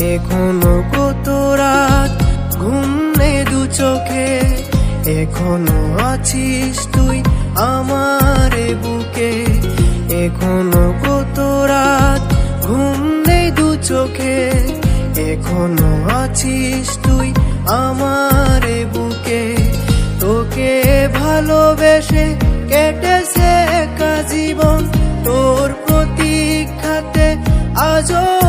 এখনও কত রাত? ঘুম নেই দু চোখে। এখনও আছিস তুই আমার বুকে। এখনও কত রাত? ঘুম নেই দু চোখে। এখনও আছিস তুই আমার বুকে। তোকে ভালোবেসে কেটেছে একা জীবন। তোর প্রতীক্ষাতে আজও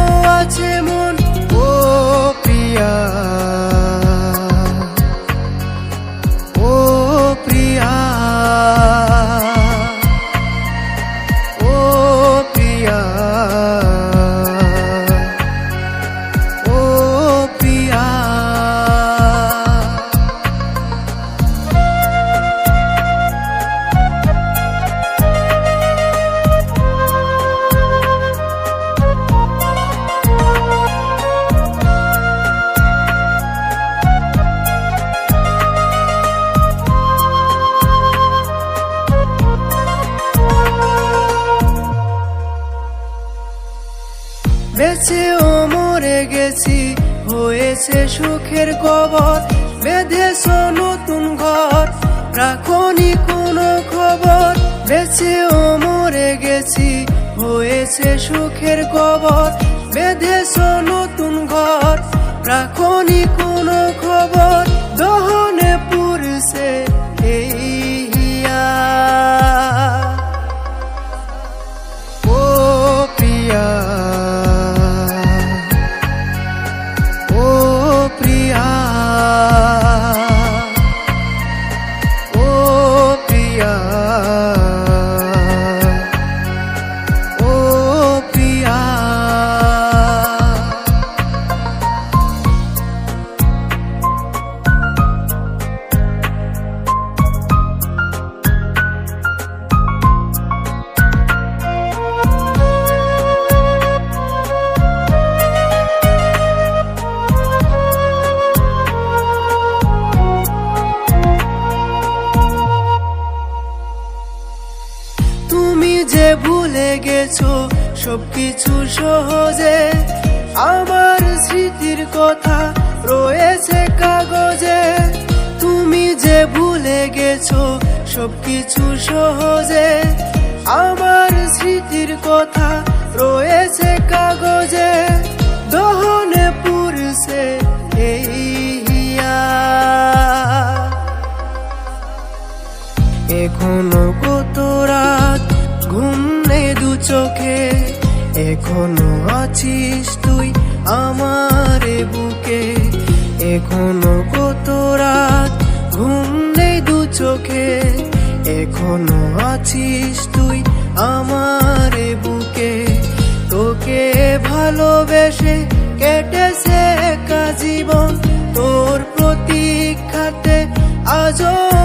বেঁচেও মরে গেছি। হয়েছে সুখের কবর, বেঁধেছ নতুন ঘর। রাখনি কোনো খবর বেঁচেও মরে গেছি। হয়েছে সুখের কবর, বেঁধেছ নতুন ঘর। রাখনি কোনো গেছো, সবকিছু সহজে। আমার স্মৃতির কথা রয়েছে কাগজে। তুমি যে ভুলে গেছো, সবকিছু সহজে। আমার স্মৃতির কথা রয়েছে কাগজে। দহনে পুরছে এই এখনও এখনও আছিস তুই আমার বুকে? এখনও কত রাত ঘুম নেই দু চোখে? এখনও আছিস তুই আমার বুকে? তোকে ভালোবেসে কেটেছে একা জীবন। তোর প্রতীক্ষাতে আজও